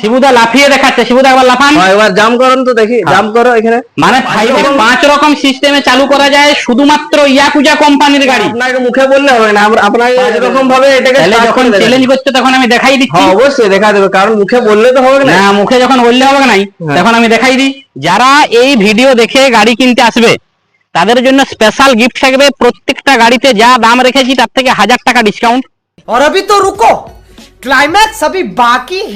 শিবুদা লাফিয়ে দেখাচ্ছে শিবুদা একবার লাফান। হ্যাঁ, এবার জাম করেন তো দেখি জাম করো এখানে। মানে পাঁচ রকম সিস্টেমে চালু করা যায় শুধুমাত্র ইয়াকুজা কোম্পানির গাড়ি। আপনাকে মুখে বললে হবে না আমরা আপনাকে এরকম ভাবে এটাকে যখন চ্যালেঞ্জ করছে তখন আমি দেখাই দিচ্ছি। হ্যাঁ অবশ্যই দেখা দেবে। কারণ মুখে বললে তো হবে না। না মুখে যখন বললে হবে নাই হ্যাঁ। তখন আমি দেখাই দিই। যারা এই ভিডিও দেখে গাড়ি কিনতে আসবে তাদের জন্য স্পেশাল গিফট থাকবে প্রত্যেকটা গাড়িতে যা দাম রেখেছি তার থেকে হাজার টাকা ডিসকাউন্ট और अभी तो रुको क्लाइमैक्स अभी बाकी है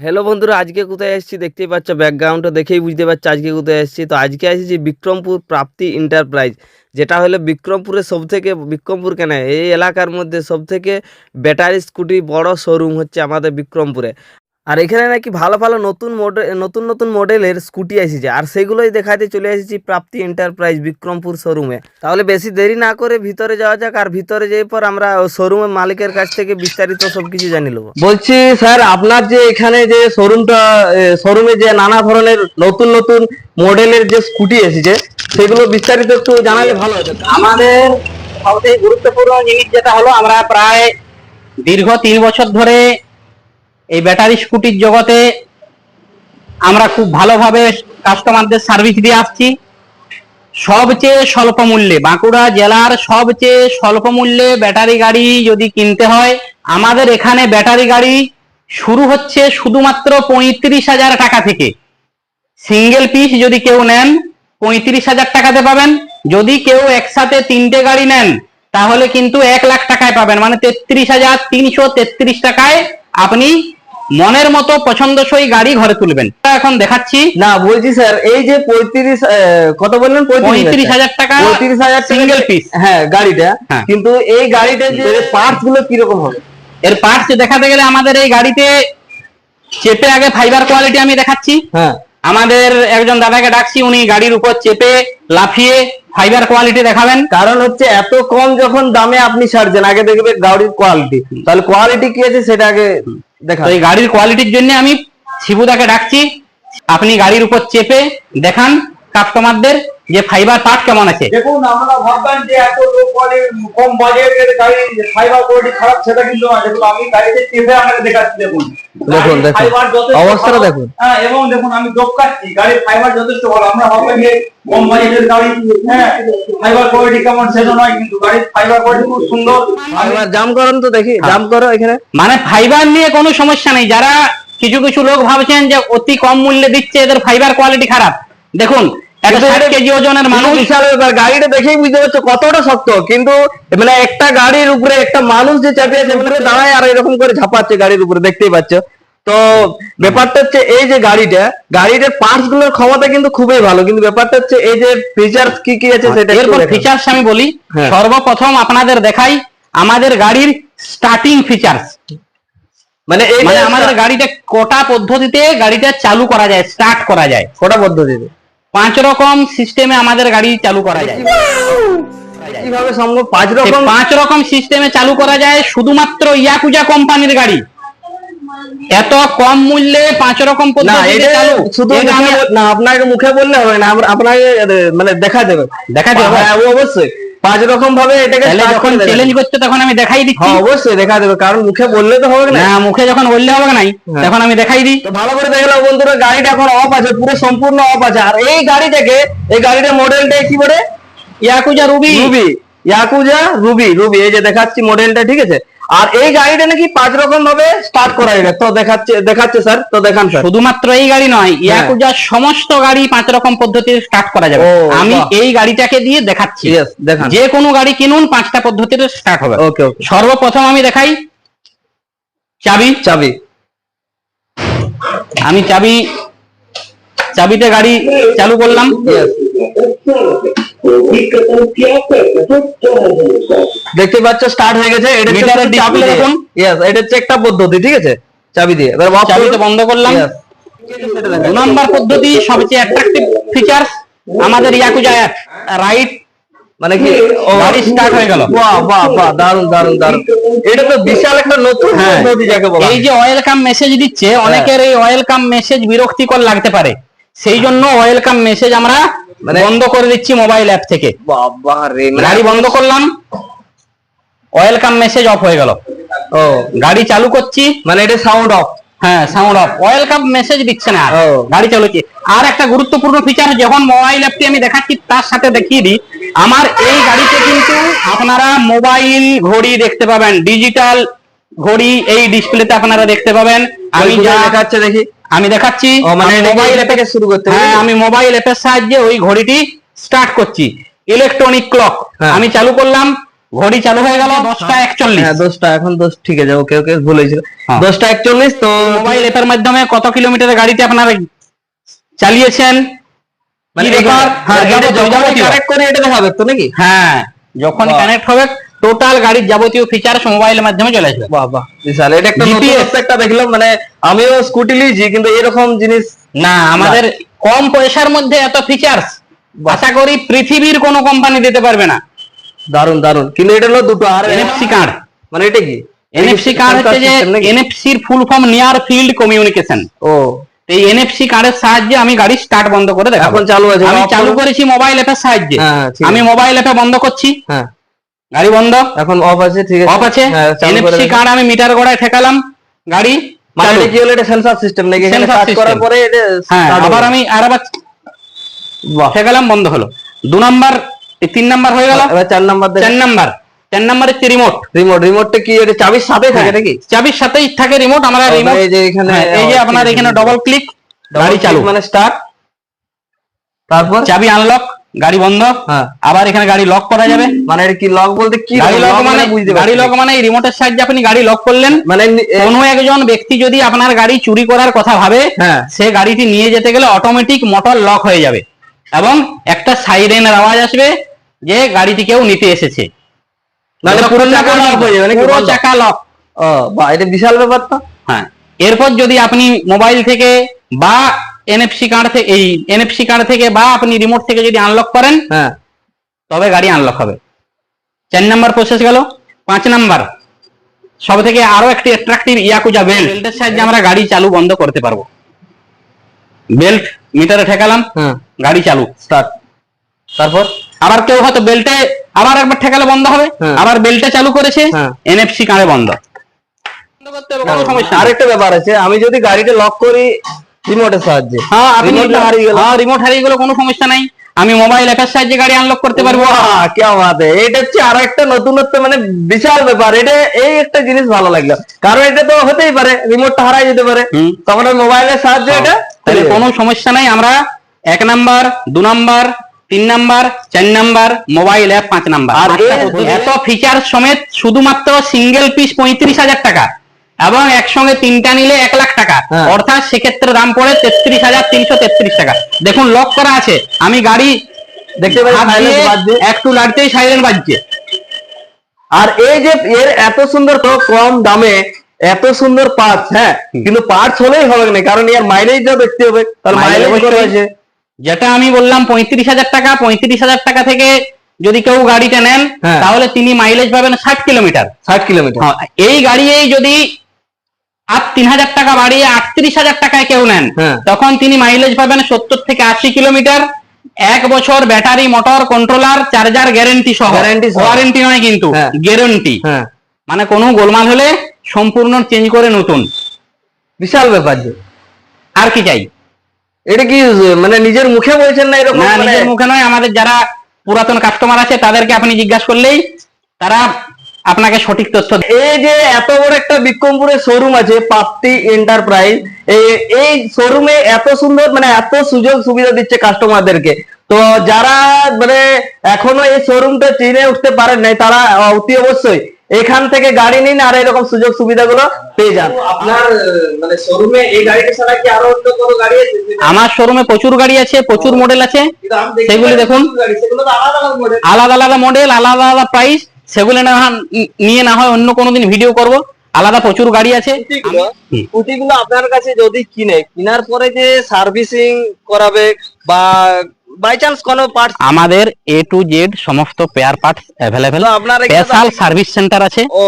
হ্যালো বন্ধুরা আজকে কোথায় এসেছি দেখতেই পাচ্ছ ব্যাকগ্রাউন্ডটা দেখেই বুঝতে পারছো আজকে কোথায় এসেছি তো আজকে এসেছি বিক্রমপুর প্রাপ্তি এন্টারপ্রাইজ যেটা হলো বিক্রমপুরের সব থেকে বিক্রমপুর কেন এই এলাকার মধ্যে সব থেকে ব্যাটারি স্কুটি বড় শোরুম হচ্ছে আমাদের বিক্রমপুরে আর এখানে নাকি ভালো ভালো নতুন মডেল নতুন নতুন মডেলের স্কুটি এসেছে আর সেগুলোই দেখাতে চলে এসেছি প্রাপ্তি এন্টারপ্রাইজ বিক্রমপুর শোরুমে তাহলে বেশি দেরি না করে ভিতরে যাওয়া যাক, আর ভিতরে যাই পর আমরা শোরুমের মালিকের কাছ থেকে বিস্তারিত সবকিছু জানি নেব। বলছি স্যার, আপনার যে এখানে যে শোরুমটা শোরুমে যে নানা ধরনের নতুন নতুন মডেলের যে স্কুটি এসেছে, সেগুলো বিস্তারিত একটু জানালে ভালো হতো। আমাদের সবথেকে গুরুত্বপূর্ণ জিনিস যেটা হলো, আমরা প্রায় দীর্ঘ তিন বছর ধরে এই ব্যাটারি স্কুটির জগতে আমরা খুব ভালোভাবে কাস্টমারদের সার্ভিস দিয়ে আসছি। সবচেয়ে স্বল্প মূল্যে, বাঁকুড়া জেলার সবচেয়ে স্বল্প মূল্যে ব্যাটারি গাড়ি যদি কিনতে হয়, আমাদের এখানে ব্যাটারি গাড়ি শুরু হচ্ছে শুধুমাত্র পঁয়ত্রিশ হাজার টাকা থেকে। সিঙ্গেল পিস যদি কেউ নেন, পঁয়ত্রিশ হাজার টাকাতে পাবেন। যদি কেউ একসাথে তিনটে গাড়ি নেন, তাহলে কিন্তু এক লাখ টাকায় পাবেন। মানে তেত্রিশ হাজার তিনশো তেত্রিশ টাকায় আপনি মনের মতো পছন্দসই গাড়ি ঘরে তুলবেন। এখন দেখাচ্ছি। না বলছি স্যার এই যে পঁয়ত্রিশ কত বললেন? পঁয়ত্রিশ হাজার টাকা। পঁয়ত্রিশ হাজার সিঙ্গেল পিস হ্যাঁ গাড়িটা। হ্যাঁ। কিন্তু এই গাড়িটা যে পার্টসগুলো কীরকম হবে? এর পার্টস দেখাতে গেলে আমাদের এই গাড়িতে চেপে আগে ফাইবার কোয়ালিটি আমি দেখাচ্ছি। হ্যাঁ। আমাদের একজন দাদাকে ডাকছি উনি গাড়ির উপর চেপে লাফিয়ে ফাইবার কোয়ালিটি দেখাবেন। কারণ হচ্ছে এত কম যখন দামে আপনি সারছেন আগে দেখবে গাড়ির কোয়ালিটি তাহলে কোয়ালিটি কি আছে সেটা আগে দেখা এই গাড়ির কোয়ালিটির জন্য আমি শিবুদাকে ডাকছি। আপনি গাড়ির উপর চেপে দেখান কাস্টমারদের যে ফাইবার পার্ট কেমন আছে? দেখুন আমরা ভাববেন যে এত লো কোয়ালিটি কম বাজেটের গাড়ি ফাইবার কোয়ালিটি খারাপ সেটা কিন্তু নয় দেখুন আমি গাড়িতে চেপে আপনাকে দেখাচ্ছি দেখুন। দেখুন, দেখুন। অবস্থাটা দেখুন। হ্যাঁ এবং দেখুন আমি যোগ কাটছি গাড়ির ফাইবার যথেষ্ট ভালো। আমরা ভাববেন যে কম বাজেটের গাড়ি হ্যাঁ ফাইবার কোয়ালিটি কেমন সেটা নয় কিন্তু গাড়ির ফাইবার কোয়ালিটি খুব সুন্দর। আমি এবার জাম করেন তো দেখি জাম করো এখানে। মানে ফাইবার নিয়ে কোনো সমস্যা নেই। যারা কিছু কিছু লোক ভাবছেন যে অতি কম মূল্যে দিচ্ছে এদের ফাইবার কোয়ালিটি খারাপ। দেখুন একটা কিন্তু ষাট এটা- কেজি ওজনের মানুষ মানুষ বিশাল ব্যাপার গাড়িটা দেখেই বুঝতে পারছ কতটা শক্ত। কিন্তু মানে একটা গাড়ির উপরে একটা মানুষ যে চাপিয়ে উপরে দাঁড়ায় আর এরকম করে ঝাপাচ্ছে গাড়ির উপরে দেখতেই পাচ্ছ। তো ব্যাপারটা হচ্ছে এই যে গাড়িটা গাড়িটার পার্টসগুলোর ক্ষমতা কিন্তু খুবই ভালো। কিন্তু ব্যাপারটা হচ্ছে এই যে ফিচার্স কি কি আছে সেটা এরপর ফিচার্স আমি বলি। হ্যাঁ। সর্বপ্রথম আপনাদের দেখাই আমাদের গাড়ির স্টার্টিং ফিচার্স মানে মানে আমাদের গাড়িটা কোটা পদ্ধতিতে গাড়িটা চালু করা যায় স্টার্ট করা যায়। কটা পদ্ধতিতে? পাঁচ রকম সিস্টেমে আমাদের গাড়ি চালু করা যায়। কীভাবে সম্ভব? পাঁচ রকম পাঁচ রকম সিস্টেমে চালু করা যায় শুধুমাত্র ইয়াকুজা কোম্পানির গাড়ি। এত কম মূল্যে পাঁচ রকম না শুধু আপনাকে মুখে বললে হবে না আপনাকে মানে দেখা দেবে দেখা দেবে? হ্যাঁ, অবশ্যই। পাঁচ রকম ভাবে এটাকে যখন চ্যালেঞ্জ করছে তখন আমি দেখাই দিচ্ছি। হ্যাঁ অবশ্যই দেখা দেবে কারণ মুখে বললে তো হবে না? না মুখে যখন বললে হবে নাই হ্যাঁ। তখন আমি দেখাই দিই। তো ভালো করে দেখলাম বন্ধুরা গাড়িটা এখন অফ আছে পুরো সম্পূর্ণ অফ আছে। আর এই গাড়িটাকে এই গাড়িটার মডেলটা কি বলে? Yakuza Ruby. Ruby. Yakuza Ruby Ruby এই যে দেখাচ্ছি মডেলটা ঠিক আছে? আর এই গাড়িটা নাকি পাঁচ রকম ভাবে স্টার্ট করা যাবে তো দেখাচ্ছে দেখাচ্ছে স্যার তো দেখান স্যার শুধুমাত্র এই গাড়ি নয় ইয়াকুজার সমস্ত গাড়ি পাঁচ রকম পদ্ধতিতে স্টার্ট করা যাবে। আমি এই গাড়িটাকে দিয়ে দেখাচ্ছি। যে কোনো গাড়ি কিনুন পাঁচটা পদ্ধতিতে স্টার্ট হবে। ওকে ওকে সর্বপ্রথম আমি দেখাই চাবি। চাবি। আমি চাবি চাবিতে গাড়ি চালু করলাম. দেখতে পাচ্ছ স্টার্ট হয়ে গেছে। এটা। এটা হচ্ছে একটা পদ্ধতি ঠিক আছে? চাবি দিয়ে। এবার বন্ধ করলাম। নম্বর পদ্ধতি সবচেয়ে অ্যাট্রাকটিভ ফিচার্স আমাদের ইয়াকুজা অ্যাপ রাইট মানে কি গাড়ি start হয়ে গেল। বাহ বাহ বাহ দারুণ দারুণ দারুণ এটা তো বিশাল একটা নতুন হ্যাঁ। পদ্ধতি যাকে বলা এই যে ওয়েলকাম মেসেজ দিচ্ছে অনেকের এই ওয়েলকাম মেসেজ বিরক্তিকর লাগতে পারে। সেই জন্য ওয়েলকাম মেসেজ আমরা মানে- বন্ধ করে দিচ্ছি মোবাইল অ্যাপ থেকে। বাবা রে মানে গাড়ি বন্ধ করলাম ওয়েলকাম মেসেজ অফ হয়ে গেল। ও। গাড়ি চালু করছি। মানে এটা সাউন্ড অফ হ্যাঁ সাউন্ড অফ ওয়েলকাম মেসেজ দিচ্ছে না আর। ও। গাড়ি চালাচ্ছি আর একটা গুরুত্বপূর্ণ ফিচার যখন মোবাইল অ্যাপটি আমি দেখাচ্ছি তার সাথে দেখিয়ে দিই আমার এই গাড়িতে কিন্তু আপনারা মোবাইল ঘড়ি দেখতে পাবেন। ডিজিটাল ঘড়ি এই ডিসপ্লেতে আপনারা দেখতে পাবেন। আমি আমি যা দেখাচ্ছে দেখি। আমি দেখাচ্ছি। মানে আমি মোবাইল থেকে শুরু করতে হ্যাঁ আমি মোবাইল অ্যাপের সাহায্যে ওই ঘড়িটি স্টার্ট করছি। ইলেকট্রনিক ক্লক হ্যাঁ। আমি চালু করলাম ঘড়ি চালু হয়ে গেল দশটা একচল্লিশ। হ্যাঁ দশটা এখন দশ ঠিক আছে ওকে ওকে ভুল হয়েছিল। হ্যাঁ। দশটা একচল্লিশ তো মোবাইল অ্যাপের মাধ্যমে কত কিলোমিটারের গাড়িতে আপনারা চালিয়েছেন? মানে হ্যাঁ এটা যখন কানেক্ট করে এটা দেখাবে তো নাকি? হ্যাঁ যখন কানেক্ট হবে টোটাল গাড়ির যাবতীয় ফিচার্স মোবাইলের মাধ্যমে চলে আসবে। বাহ বিশাল। এটা একটা নতুন একটা দেখলাম মানে আমিও স্কুটি লিজি কিন্তু এরকম জিনিস না আমাদের কম পয়সার মধ্যে এত ফিচার্স আশা করি পৃথিবীর কোনো কোম্পানি দিতে পারবে না। দারুণ দারুণ কিন্তু এটা হলো দুটো আর এনএফসি কার্ড মানে এটা কি? এনএফসি কার্ড হচ্ছে যে নাকি? এনএফসির full form near field communication ও। এই এনএফসি কার্ডের সাহায্যে আমি গাড়ি স্টার্ট বন্ধ করে দেখাবো। এখন চালু আছে আমি চালু করেছি মোবাইল অ্যাপের সাহায্যে। হ্যাঁ, আছে। আমি মোবাইল অ্যাপে বন্ধ করছি। হ্যাঁ। গাড়ি বন্ধ? এখন অফ আছে ঠিক আছে। অফ আছে? হ্যাঁ, এনএফসি কার্ড আমি মিটার গড়ায় ঠেকালাম। গাড়ি? মানে। এটা কি হলো? এটা সেন্সর সিস্টেম নাকি? এখানে কাজ করার পরে এটা হ্যাঁ আবার আমি আর আবার বাহ। ঠেকালাম বন্ধ হলো। দু নাম্বার তিন নাম্বার হয়ে গেল। এবার চার নাম্বার চার নাম্বার। চার নাম্বার হচ্ছে রিমোট রিমোট রিমোটটা কি? এটা চাবির সাথে থাকে নাকি? চাবির সাথেই থাকে রিমোট আমরা রিমোট এই যে এখানে এই যে আপনার এখানে ডবল ক্লিক গাড়ি চালু। মানে স্টার্ট তারপর? চাবি আনলক গাড়ি বন্ধ? হ্যাঁ। আবার এখানে গাড়ি লক করা যাবে? মানে কি লক বলতে কি গাড়ি লক মানে বুঝতে গাড়ি লক মানে রিমোটের সাহায্যে আপনি গাড়ি লক করলেন। মানে কোনো একজন ব্যক্তি যদি আপনার গাড়ি চুরি করার কথা ভাবে হ্যাঁ। সে গাড়িটি নিয়ে যেতে গেলে অটোমেটিক মোটর লক হয়ে যাবে। এবং একটা সাইরেনের আওয়াজ আসবে যে গাড়িটি কেউ নিতে এসেছে। মানে পুরো চাকা লক হয়ে যাবে পুরো চাকা লক ও বা এটা বিশাল ব্যাপার তো। হ্যাঁ। এরপর যদি আপনি মোবাইল থেকে বা এনএফসি কার্ড থেকে এই এনএফসি কার্ড থেকে বা আপনি রিমোট থেকে যদি আনলক করেন হ্যাঁ। তবে গাড়ি আনলক হবে। চার নাম্বার প্রসেস গেল। পাঁচ নাম্বার সব থেকে আরও একটি অ্যাট্রাকটিভ ইয়াকুজা বেল্ট বেল্টের সাহায্যে আমরা গাড়ি চালু বন্ধ করতে পারব। বেল্ট মিটারে ঠেকালাম হ্যাঁ। গাড়ি চালু। স্টার্ট তারপর? আবার কেউ হয়তো বেল্টে আবার একবার ঠেকালে বন্ধ হবে। হ্যাঁ। আবার বেল্টে চালু করেছে হ্যাঁ। এনএফসি কার্ডে বন্ধ। বন্ধ করতে হবে, কোনো সমস্যা নেই। আরেকটা ব্যাপার আছে আমি যদি গাড়িটা লক করি রিমোটের সাহায্যে। হ্যাঁ আপনি রিমোটটা হারিয়ে গেল? হ্যাঁ রিমোট হারিয়ে গেলে কোনো সমস্যা নাই। আমি মোবাইল অ্যাপের সাহায্যে গাড়ি আনলক করতে পারব। বাহ, কি বাত এটা হচ্ছে আরও একটা নতুনত্ব মানে বিশাল ব্যাপার। এটা এই একটা জিনিস ভালো লাগল। কারণ এটা তো হতেই পারে রিমোটটা হারাই যেতে পারে। তখন মোবাইলের সাহায্যে এটা তাহলে কোনো সমস্যা নাই। আমরা এক নাম্বার দু নাম্বার তিন নাম্বার চার নাম্বার মোবাইল অ্যাপ পাঁচ নাম্বার এত ফিচার সমেত শুধুমাত্র সিঙ্গেল পিস পঁয়ত্রিশ হাজার টাকা। এবং একসঙ্গে তিনটা নিলে এক লাখ টাকা। হ্যাঁ। অর্থাৎ সেক্ষেত্রে দাম পড়ে তেত্রিশ হাজার তিনশো তেত্রিশ টাকা। দেখুন লক করা আছে। আমি গাড়ি দেখতে পাচ্ছি। একটু লাড়তেই সাইলেন্ট বাজছে। আর এই যে এর এত সুন্দর তো কম দামে এত সুন্দর পার্টস হ্যাঁ? কিন্তু পার্টস হলেই হবে না কারণ এর মাইলেজটা দেখতে হবে তাহলে মাইলেজ কত। আছে যেটা আমি বললাম পঁয়ত্রিশ হাজার টাকা পঁয়ত্রিশ হাজার টাকা থেকে যদি কেউ গাড়িটা নেন হ্যাঁ। তাহলে তিনি মাইলেজ পাবেন ষাট কিলোমিটার ষাট কিলোমিটার হ্যাঁ, এই গাড়িয়েই যদি আর তিন হাজার টাকা বাড়িয়ে আটত্রিশ হাজার টাকায় কেউ নেন। হ্যাঁ। তখন তিনি মাইলেজ পাবেন সত্তর থেকে আশি কিলোমিটার এক বছর battery motor controller charger guarantee সহ। ওয়ারেন্টি নয় কিন্তু। গ্যারেন্টি হ্যাঁ। মানে কোনো গোলমাল হলে সম্পূর্ণ চেঞ্জ করে নতুন। বিশাল ব্যাপার যে। আর কি চাই? এটা কি মানে নিজের মুখে বলছেন না এরকম না মানে নিজের মুখে নয় আমাদের যারা পুরাতন কাস্টমার আছে তাদেরকে আপনি জিজ্ঞাসা করলেই তারা আপনাকে সঠিক তথ্য এই যে এত বড় একটা বিক্রমপুরের শোরুম আছে প্রাপ্তি এন্টারপ্রাইজ এই- শোরুমে এত সুন্দর মানে এত সুযোগ সুবিধা দিচ্ছে কাস্টমারদেরকে তো যারা মানে এখনও এই শোরুমটা চিনে উঠতে পারেন নাই তারা অতি অবশ্যই এখান থেকে গাড়ি নিন আর এরকম সুযোগ সুবিধাগুলো পেয়ে যান। আপনার মানে শোরুমে এই গাড়িটা ছাড়া কি আরও অন্য কোনো গাড়ি আছে? আমার শোরুমে প্রচুর গাড়ি আছে প্রচুর মডেল আছে। সেগুলি দেখুন। সেগুলো তো আলাদা আলাদা model। আলাদা আলাদা মডেল আলাদা আলাদা প্রাইস সেগুলো না হয় নিয়ে না হয় অন্য কোনো দিন ভিডিও করব। আলাদা প্রচুর গাড়ি আছে। স্কুটিগুলো আপনার কাছে যদি কিনে কেনার পরে যে সার্ভিসিং করাবে বা বাই চান্স কোনো পার্টস আমাদের এ টু জেড সমস্ত পেয়ার পার্টস অ্যাভেলেবেল আপনার স্পেশাল সার্ভিস সেন্টার আছে। ও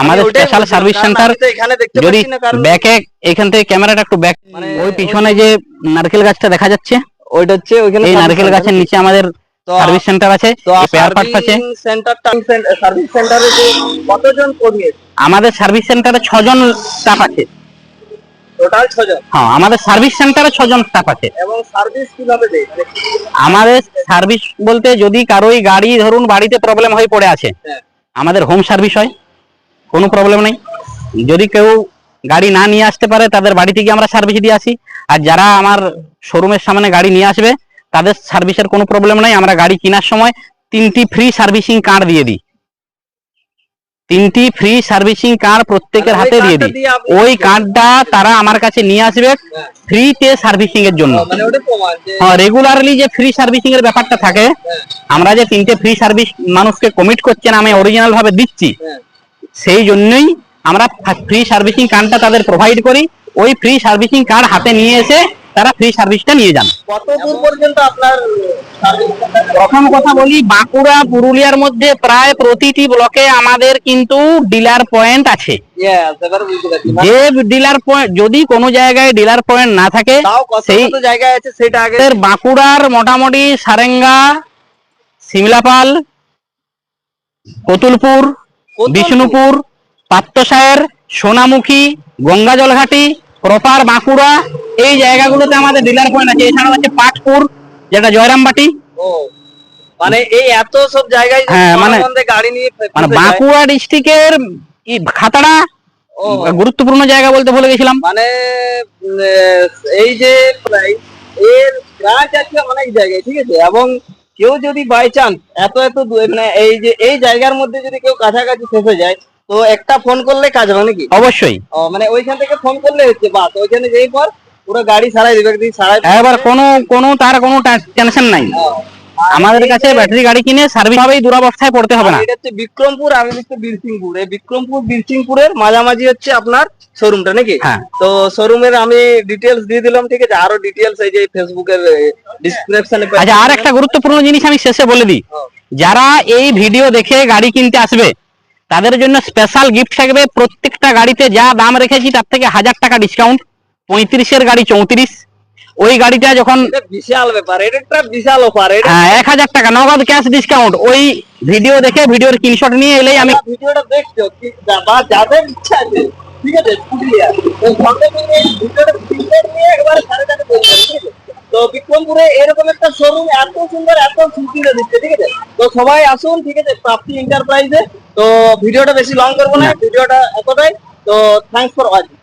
আমাদের স্পেশাল সার্ভিস সেন্টার এখানে দেখতে যদি না ব্যাকে এখান থেকে ক্যামেরাটা একটু ব্যাক মানে ওই পিছনে যে নারকেল গাছটা দেখা যাচ্ছে ওইটা হচ্ছে ওইখানে এই নারকেল গাছের নিচে আমাদের সার্ভিস সেন্টার আছে তো পেয়ার পার্টস আছে। সেন্টারটা সার্ভিস সেন্টারে যে কতজন কর্মী আছে? আমাদের সার্ভিস সেন্টারে ছজন স্টাফ আছে। টোটাল ছজন? হ্যাঁ আমাদের সার্ভিস সেন্টারে ছজন স্টাফ আছে। এবং সার্ভিস কীভাবে দেয়? আমাদের সার্ভিস বলতে যদি কারোই গাড়ি ধরুন বাড়িতে প্রবলেম হয়ে পড়ে আছে হ্যাঁ। আমাদের হোম সার্ভিস হয় কোনো প্রবলেম নেই। যদি কেউ গাড়ি না নিয়ে আসতে পারে তাদের বাড়ি থেকে আমরা সার্ভিস দিয়ে আসি। আর যারা আমার শোরুমের সামনে গাড়ি নিয়ে আসবে তাদের সার্ভিসের কোনো প্রবলেম নাই। আমরা গাড়ি কেনার সময় তিনটি ফ্রি সার্ভিসিং কার্ড দিয়ে দিই। তিনটি ফ্রি সার্ভিসিং কার্ড প্রত্যেকের হাতে দিয়ে দিই। ওই কার্ডটা তারা আমার কাছে নিয়ে আসবে হ্যাঁ। ফ্রিতে সার্ভিসিং এর জন্য। মানে ওটা প্রমাণ যে হ্যাঁ রেগুলারলি যে ফ্রি সার্ভিসিং এর ব্যাপারটা থাকে হ্যাঁ, আমরা যে তিনটে ফ্রি সার্ভিস মানুষকে কমিট করছেন আমি অরিজিনাল ভাবে দিচ্ছি হ্যাঁ। সেই জন্যই আমরা ফ্রি সার্ভিসিং কার্ডটা তাদের প্রোভাইড করি। ওই ফ্রি সার্ভিসিং কার্ড হাতে নিয়ে এসে তারা ফ্রি সার্ভিসটা নিয়ে যান। কত পর্যন্ত আপনার প্রথম কথা বলি বাঁকুড়া পুরুলিয়ার মধ্যে প্রায় প্রতিটি ব্লকে আমাদের কিন্তু ডিলার পয়েন্ট আছে। যে ডিলার পয়েন্ট যদি কোনো জায়গায় ডিলার পয়েন্ট না থাকে সেই জায়গায় আছে সেটা আগে বাঁকুড়ার মোটামুটি সারেঙ্গা সিমলাপাল কতুলপুর? বিষ্ণুপুর পাত্রসায়ের সোনামুখী গঙ্গা জলঘাটি প্রপার বাঁকুড়া এই জায়গাগুলোতে আমাদের ডিলার পয়েন্ট আছে এছাড়াও আছে পাটপুর যেটা জয়রামবাটি। ও মানে এই এত সব জায়গায় হ্যাঁ, মানে- গাড়ি নিয়ে মানে বাঁকুড়া ডিস্ট্রিক্টের খাতাড়া গুরুত্বপূর্ণ জায়গা বলতে ভুলে গেছিলাম। মানে এই যে এর ব্রাঞ্চ আছে অনেক জায়গায় ঠিক আছে? এবং কেউ যদি বাই চান্স এত এত মানে এই যে এই জায়গার মধ্যে যদি কেউ কাছাকাছি ফেসে যায় তো একটা ফোন করলে কাজ হবে নাকি? অবশ্যই। মানে ওইখান থেকে ফোন করলে হচ্ছে বাস ওইখানে যেই পর পুরো গাড়ি সারাই দেবে একদিন সারাই এবার কোনো কোনো তার কোনো টেনশন নাই। আমাদের কাছে ব্যাটারি গাড়ি কিনে সার্ভিস ভাবেই দুরাবস্থায় পড়তে হবে না। এটা হচ্ছে বিক্রমপুর আমি হচ্ছে বীরসিংপুর। এই বিক্রমপুর বীরসিংপুরের মাঝামাঝি হচ্ছে আপনার শোরুমটা নাকি? হ্যাঁ। তো শোরুমের আমি ডিটেলস দিয়ে দিলাম ঠিক আছে? আরও ডিটেলস এই যে ফেসবুকের ডিসক্রিপশনে আচ্ছা আর একটা গুরুত্বপূর্ণ জিনিস আমি শেষে বলে দিই। হ্যাঁ। যারা এই ভিডিও দেখে গাড়ি কিনতে আসবে তাদের জন্য স্পেশাল গিফট থাকবে প্রত্যেকটা গাড়িতে যা দাম রেখেছি তার থেকে হাজার টাকা ডিসকাউন্ট পঁয়ত্রিশের গাড়ি চৌত্রিশ। ওই গাড়িটা যখন বিশাল ব্যাপার এটা বিশাল অফার হ্যাঁ, এক হাজার টাকা। নগদ ক্যাশ ডিসকাউন্ট ওই ভিডিও দেখে ভিডিওর স্ক্রিনশট নিয়ে এলেই আমি ভিডিওটা দেখছ বা যাদের ইচ্ছা আছে ঠিক আছে পুরুলিয়া। তো সঙ্গে এই ভিডিওটা স্ক্রিনশট নিয়ে একবার সাড়ে চারটে ঠিক আছে? তো বিক্রমপুরে এরকম একটা শোরুম এত সুন্দর এত সুবিধা দিচ্ছে ঠিক আছে? তো সবাই আসুন ঠিক আছে প্রাপ্তি এন্টারপ্রাইজে তো ভিডিওটা বেশি লং করব না ভিডিওটা এতটাই। তো থ্যাংকস ফর ওয়াচিং